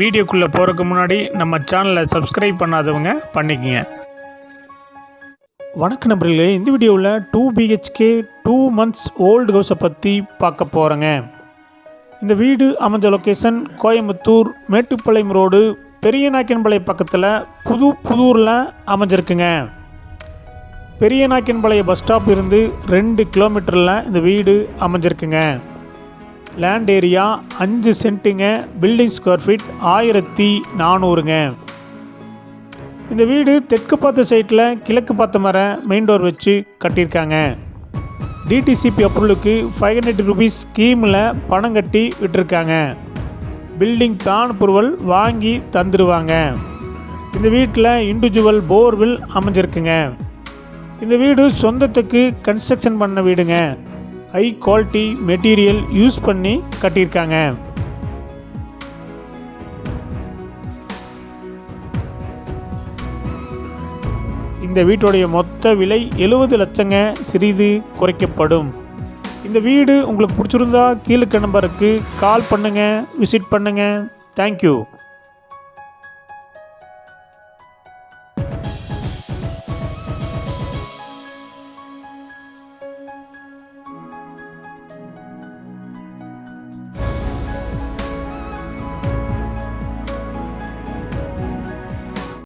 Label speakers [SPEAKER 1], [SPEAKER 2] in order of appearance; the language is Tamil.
[SPEAKER 1] வீடியோக்குள்ளே போகிறதுக்கு முன்னாடி நம்ம சேனலை சப்ஸ்கிரைப் பண்ணாதவங்க பண்ணிக்கங்க. வணக்க நம்பர்களே இந்த வீடியோவில் two BHK two months old ஹவுஸை பற்றி பார்க்க போகிறேங்க இந்த வீடு அமைஞ்ச லொக்கேஷன் கோயம்புத்தூர் மேட்டுப்பாளையம் ரோடு பெரியநாயக்கன்பாளையம் பக்கத்தில் புது புதூரில் அமைஞ்சிருக்குங்க. பெரியநாயக்கின்பாளையம் பஸ் ஸ்டாப் இருந்து ரெண்டு கிலோமீட்டரில் இந்த வீடு அமைஞ்சிருக்குங்க. லேண்ட் ஏரியா அஞ்சு சென்ட்டுங்க பில்டிங் ஸ்கொயர் ஃபீட் ஆயிரத்தி நானூறுங்க. இந்த வீடு தெற்கு பார்த்த சைட்டில் கிழக்கு பார்த்த மர மெயின் டோர் வச்சு கட்டியிருக்காங்க. டிடிசிபி அப்ரூவலுக்கு ஃபைவ் ஹண்ட்ரட் ருபீஸ் ஸ்கீமில் பணம் கட்டி விட்டுருக்காங்க. பில்டிங் தான் அப்ரூவல் வாங்கி தந்துடுவாங்க இந்த வீட்டில் இண்டிவிஜுவல் போர்வில் அமைஞ்சிருக்குங்க. இந்த வீடு சொந்தத்துக்கு கன்ஸ்ட்ரக்ஷன் பண்ண வீடுங்க. ஹை குவாலிட்டி மெட்டீரியல் யூஸ் பண்ணி கட்டியிருக்காங்க. இந்த வீட்டுடைய மொத்த விலை எழுபது லட்சங்க சிறிது குறைக்கப்படும். இந்த வீடு உங்களுக்கு பிடிச்சிருந்தா கீழே நம்பருக்கு கால் பண்ணுங்கள் விசிட் பண்ணுங்கள் தேங்க்யூ